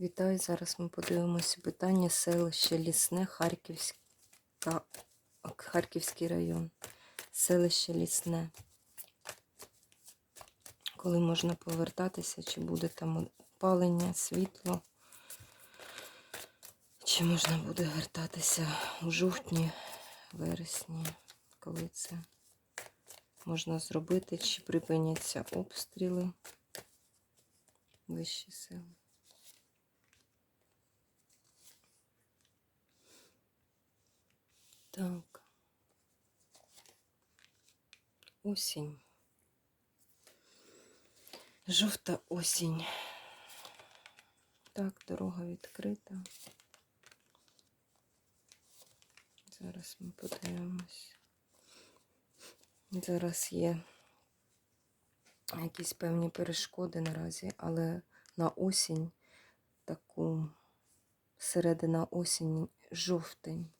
Вітаю! Зараз ми подивимося питання селище Лісне, Харківська, Харківський район. Селище Лісне. Коли можна повертатися, чи буде там опалення, світло, чи можна буде вертатися у жовтні, вересні, коли це можна зробити, чи припиняться обстріли вищі сили. Так. Осінь. Жовта осінь. Так, дорога відкрита. Зараз ми подивимось. Зараз є якісь певні перешкоди наразі, але на осінь, таку середина осінь, жовтень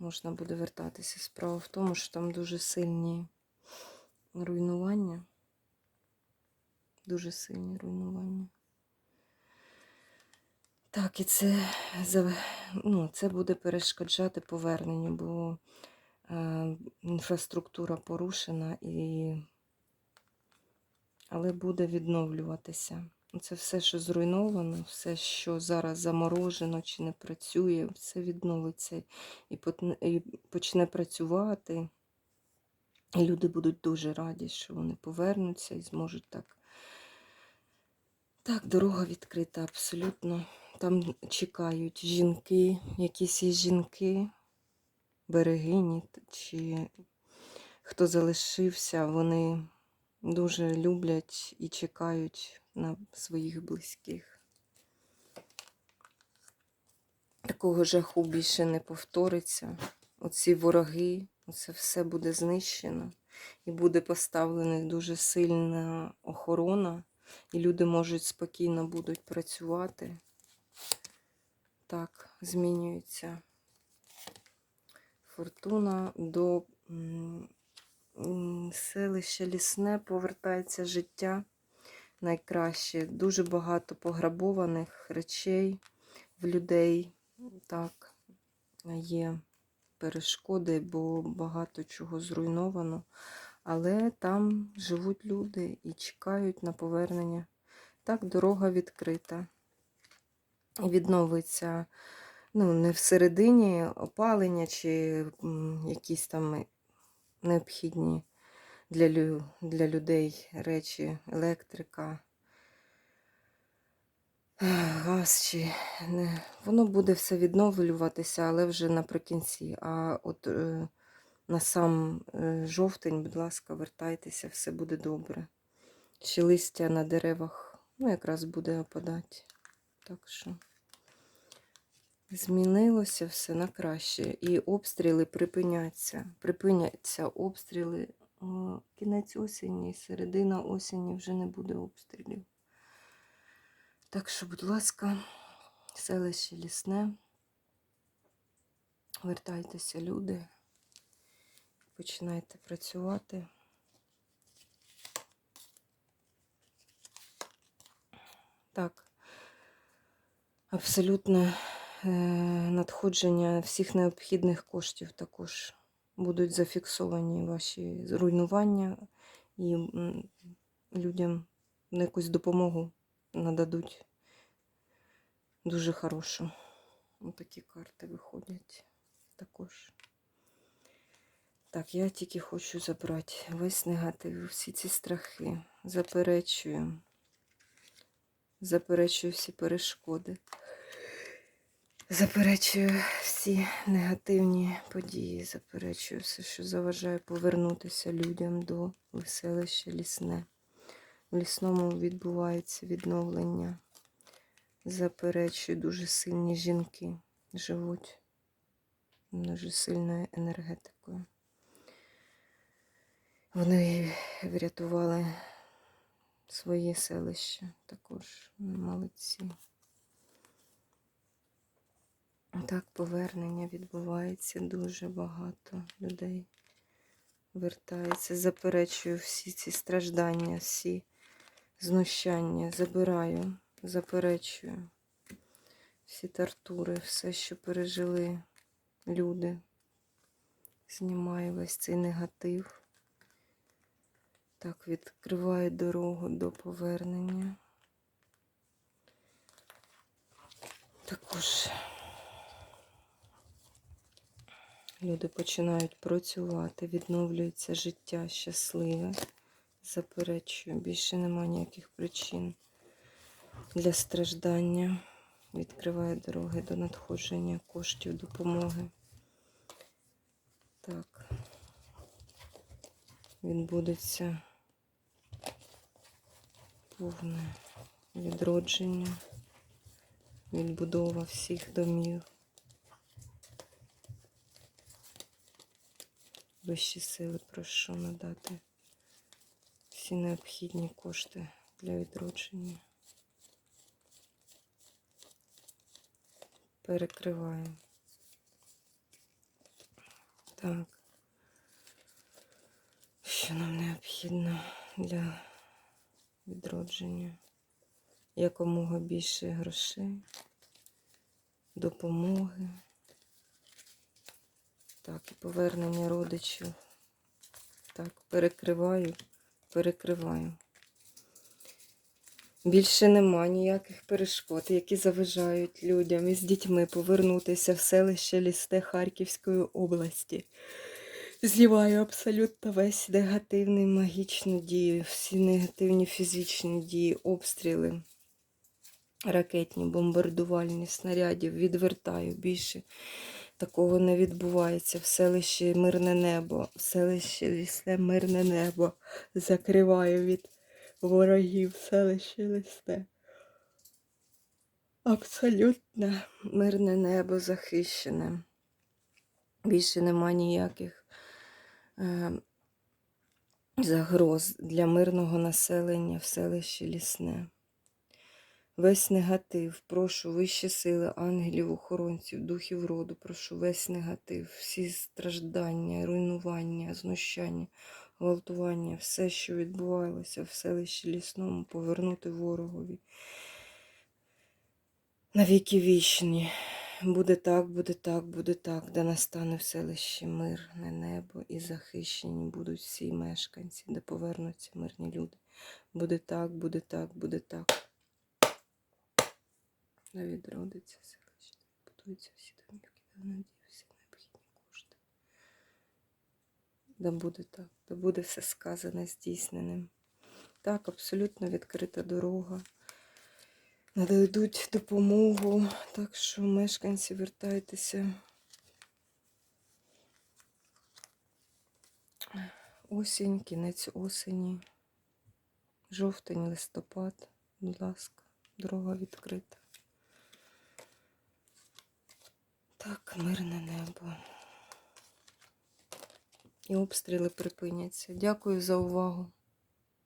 можна буде вертатися. Справа в тому, що там дуже сильні руйнування. Дуже сильні руйнування. Так, і це ну, це буде перешкоджати поверненню, бо е, інфраструктура порушена, і... але буде відновлюватися. Це все, що зруйновано, все, що зараз заморожено чи не працює, все відновиться і почне працювати. І люди будуть дуже раді, що вони повернуться і зможуть так. Так, дорога відкрита абсолютно. Там чекають жінки, якісь є жінки, берегині, чи хто залишився, вони дуже люблять і чекають на своїх близьких. Такого жаху більше не повториться. Оці вороги, це все буде знищено. І буде поставлена дуже сильна охорона, і люди можуть спокійно будуть працювати. Так, змінюється фортуна до селища Лісне повертається життя найкраще. Дуже багато пограбованих речей в людей. Так, є перешкоди, бо багато чого зруйновано. Але там живуть люди і чекають на повернення. Так, дорога відкрита. Відновиться ну, не всередині опалення чи якісь там необхідні для для людей речі, електрика, газ чи не. Воно буде все відновлюватися, але вже наприкінці. А от е, на сам е, жовтень, будь ласка, вертайтеся, все буде добре. Ще листя на деревах, ну, якраз буде опадати. Так що змінилося все на краще. І обстріли припиняться. Припиняться обстріли кінець осені, середина осені вже не буде обстрілів. Так що, будь ласка, селище лісне. Вертайтеся, люди, починайте працювати. Так, абсолютно надходження всіх необхідних коштів також будуть зафіксовані ваші руйнування і людям на якусь допомогу нададуть дуже хорошу. Такі карти виходять також. Так, я тільки хочу забрати весь негатив, всі ці страхи. Заперечую. Заперечую всі перешкоди. Заперечую всі негативні події, заперечую все, що заважає повернутися людям до веселища лісне. В лісному відбувається відновлення. Заперечую, дуже сильні жінки живуть дуже сильною енергетикою. Вони врятували своє селище також молодці. Так, повернення відбувається дуже багато людей. Вертається, заперечую всі ці страждання, всі знущання, забираю заперечую. Всі тортури, все, що пережили люди. Знімаю весь цей негатив. Так, відкриваю дорогу до повернення. Також люди починають працювати, відновлюється життя щасливе. Заперечую, більше немає ніяких причин для страждання. Відкриває дороги до надходження коштів, допомоги. Так. Відбудеться повне відродження, відбудова всіх домів. Вищі сили прошу надати всі необхідні кошти для відродження. Перекриваю. Так. Що нам необхідно для відродження? Якомога більше грошей, допомоги. Так, і повернення родичів. Так, перекриваю, перекриваю. Більше нема ніяких перешкод, які заважають людям із дітьми повернутися в селище Лісте Харківської області. Знімаю абсолютно весь негативний магічну дію, всі негативні фізичні дії, обстріли, ракетні, бомбардувальні снарядів. Відвертаю більше. Такого не відбувається в селищі Мирне Небо, в селищі Лісне Мирне Небо. Закриваю від ворогів селище Лісне. Абсолютно мирне небо захищене. Більше нема ніяких е, загроз для мирного населення в селищі Лісне. Весь негатив, прошу вищі сили, ангелів, охоронців, духів роду, прошу весь негатив, всі страждання, руйнування, знущання, гвалтування, все, що відбувалося в селищі Лісному, повернути ворогові. На віки вічні. Буде так, буде так, буде так, де настане в селищі мирне небо і захищені будуть всі мешканці, де повернуться мирні люди. Буде так, буде так, буде так. Да відродиться селище, будуються всі домівки, да надію всі необхідні кошти. Да буде так, да буде все сказане, здійсненим. Так, абсолютно відкрита дорога. Нададуть допомогу, так що мешканці вертайтеся. Осінь, кінець осені, жовтень, листопад, будь ласка, дорога відкрита. Так, мирне небо. І обстріли припиняться. Дякую за увагу.